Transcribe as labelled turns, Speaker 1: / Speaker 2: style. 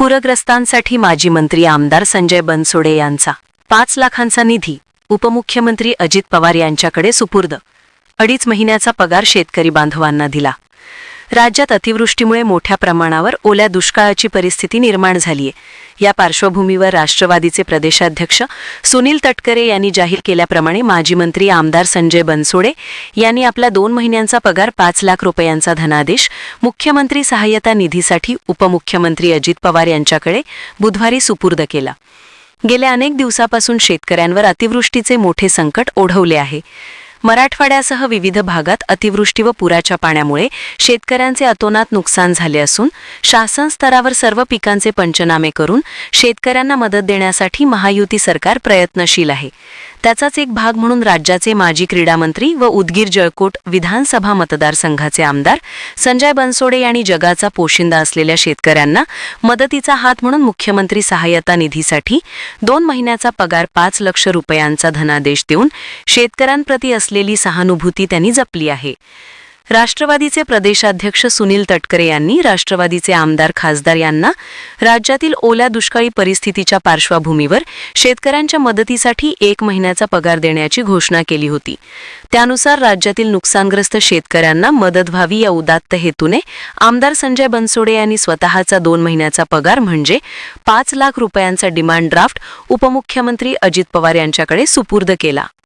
Speaker 1: पूरग्रस्तांसाठी माजी मंत्री आमदार संजय बनसोडे यांचा पाच लाखांचा निधी उपमुख्यमंत्री अजित पवार यांच्याकडे सुपूर्द. अडीच महिन्याचा पगार शेतकरी बांधवांना दिला. राज्यात अतिवृष्टीमुळे मोठ्या प्रमाणावर ओल्या दुष्काळाची परिस्थिती निर्माण झालीय. या पार्श्वभूमीवर राष्ट्रवादीचे प्रदेशाध्यक्ष सुनील तटकरे यांनी जाहीर केल्याप्रमाणे माजी मंत्री आमदार संजय बनसोडे यांनी आपला दोन महिन्यांचा पगार पाच लाख रुपयांचा धनादेश मुख्यमंत्री सहाय्यता निधीसाठी उपमुख्यमंत्री अजित पवार यांच्याकडे बुधवारी सुपूर्द केला. गेल्या अनेक दिवसापासून शेतकऱ्यांवर अतिवृष्टीचे मोठे संकट ओढवले आहे. मराठवाड्यासह विविध भागात अतिवृष्टी व पुराच्या पाण्यामुळे शेतकऱ्यांचे अतोनात नुकसान झाले असून शासन स्तरावर सर्व पिकांचे पंचनामे करून शेतकऱ्यांना मदत देण्यासाठी महायुती सरकार प्रयत्नशील आहे. त्याचाच एक भाग म्हणून राज्याचे माजी क्रीडामंत्री व उदगीर जळकोट विधानसभा मतदारसंघाचे आमदार संजय बनसोडे यांनी जगाचा पोशिंदा असलेल्या शेतकऱ्यांना मदतीचा हात म्हणून मुख्यमंत्री सहाय्यता निधीसाठी दोन महिन्याचा पगार पाच लक्ष रुपयांचा धनादेश देऊन शेतकऱ्यांप्रती असलेली सहानुभूती त्यांनी जपली आहे. राष्ट्रवादीचे प्रदेशाध्यक्ष सुनील तटकरे यांनी राष्ट्रवादीचे आमदार खासदार यांना राज्यातील ओल्या दुष्काळी परिस्थितीच्या पार्श्वभूमीवर शेतकऱ्यांच्या मदतीसाठी एक महिन्याचा पगार देण्याची घोषणा केली होती. त्यानुसार राज्यातील नुकसानग्रस्त शेतकऱ्यांना मदत व्हावी या उदात्त हेतूने आमदार संजय बनसोडे यांनी स्वतःचा दोन महिन्याचा पगार म्हणजे पाच लाख रुपयांचा डिमांड ड्राफ्ट उपमुख्यमंत्री अजित पवार यांच्याकडे सुपूर्द केला.